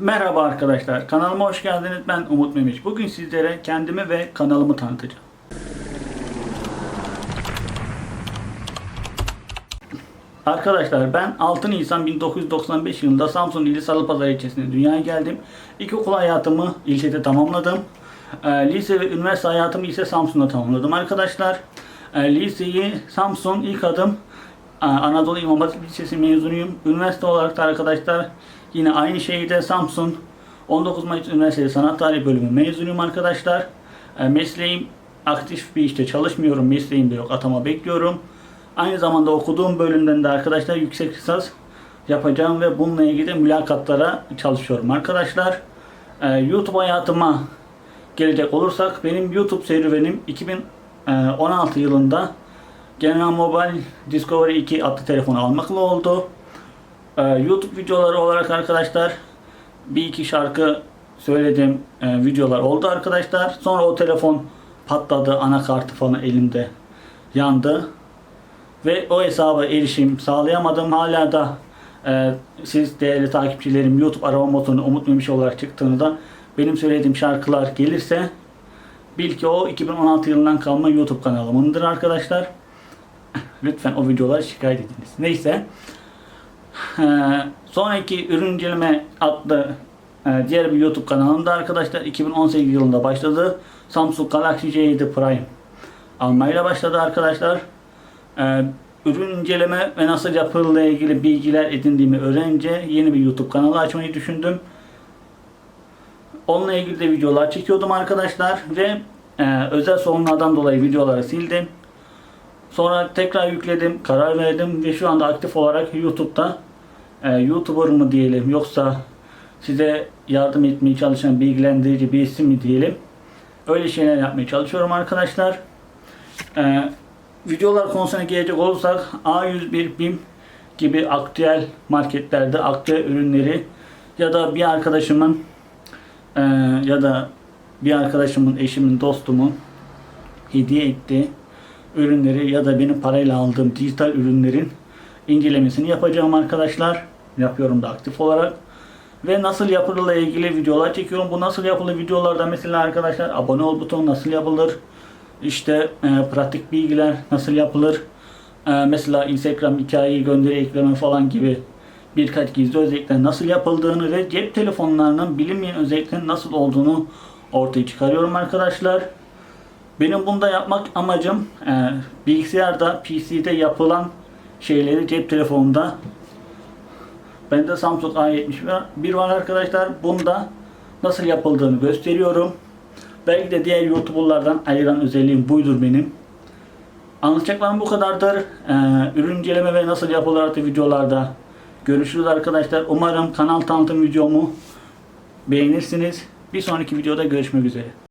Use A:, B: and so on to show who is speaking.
A: Merhaba arkadaşlar, kanalıma hoş geldiniz. Ben Umut Memiş. Bugün sizlere kendimi ve kanalımı tanıtacağım. Arkadaşlar ben 6 Nisan 1995 yılında Samsun ili Salıpazarı ilçesine dünyaya geldim. İlkokul hayatımı ilçede tamamladım. Ee, lise ve üniversite hayatımı ise Samsun'da tamamladım arkadaşlar. Ee, liseyi Samsun ilk adım Ee, Anadolu İmam Hatip Lisesi mezunuyum. Üniversite olarak da arkadaşlar yine aynı şehirde Samsun 19 Mayıs Üniversitesi Sanat Tarihi bölümü mezunuyum arkadaşlar. Ee, mesleğim aktif bir işte çalışmıyorum. Mesleğim de yok. Atama bekliyorum. Aynı zamanda okuduğum bölümden de arkadaşlar yüksek lisans yapacağım ve bununla ilgili mülakatlara çalışıyorum arkadaşlar. Ee, YouTube hayatıma gelecek olursak benim YouTube serüvenim 2016 yılında General Mobile Discovery 2 adlı telefonu almakla oldu. Ee, YouTube videoları olarak arkadaşlar bir iki şarkı söylediğim e, videolar oldu arkadaşlar. Sonra o telefon patladı, anakartı falan elimde yandı. Ve o hesaba erişim sağlayamadım. Hala da e, siz değerli takipçilerim YouTube arama motorunu Umut Memiş olarak çıktığında benim söylediğim şarkılar gelirse bil ki o 2016 yılından kalma YouTube kanalımındır arkadaşlar. Lütfen o videoları şikayet ediniz. Neyse. Ee, sonraki ürün inceleme adlı e, diğer bir YouTube kanalımda arkadaşlar 2018 yılında başladı. Samsung Galaxy J7 Prime almayla başladı arkadaşlar. Ee, ürün inceleme ve nasıl yapıldığıyla ilgili bilgiler edindiğimi öğrenince yeni bir YouTube kanalı açmayı düşündüm. Onunla ilgili de videolar çekiyordum arkadaşlar ve e, özel sorunlardan dolayı videoları sildim. Sonra tekrar yükledim, karar verdim ve şu anda aktif olarak YouTube'da e, YouTuber mı diyelim yoksa size yardım etmeye çalışan bilgilendirici bir isim mi diyelim. Öyle şeyler yapmaya çalışıyorum arkadaşlar. E, videolar konusuna gelecek olursak A101 BİM gibi aktüel marketlerde aktüel ürünleri ya da bir arkadaşımın e, ya da bir arkadaşımın, eşimin, dostumun hediye ettiği ürünleri ya da benim parayla aldığım dijital ürünlerin incelemesini yapacağım arkadaşlar. Yapıyorum da aktif olarak. Ve nasıl yapılırla ilgili videolar çekiyorum. Bu nasıl yapılır videolarda mesela arkadaşlar abone ol butonu nasıl yapılır? İşte e, pratik bilgiler nasıl yapılır? E, mesela Instagram hikayeyi gönderi ekleme falan gibi birkaç gizli özellikler nasıl yapıldığını ve cep telefonlarının bilinmeyen özelliklerin nasıl olduğunu ortaya çıkarıyorum arkadaşlar. Benim bunda yapmak amacım e, bilgisayarda, PC'de yapılan şeyleri cep telefonunda Bende Samsung A71 var arkadaşlar. Bunda nasıl yapıldığını gösteriyorum. Belki de diğer YouTuber'lardan ayıran özelliğim buydur benim. Anlatacaklarım bu kadardır. Ee, ürün inceleme ve nasıl yapılır artık videolarda görüşürüz arkadaşlar. Umarım kanal tanıtım videomu beğenirsiniz. Bir sonraki videoda görüşmek üzere.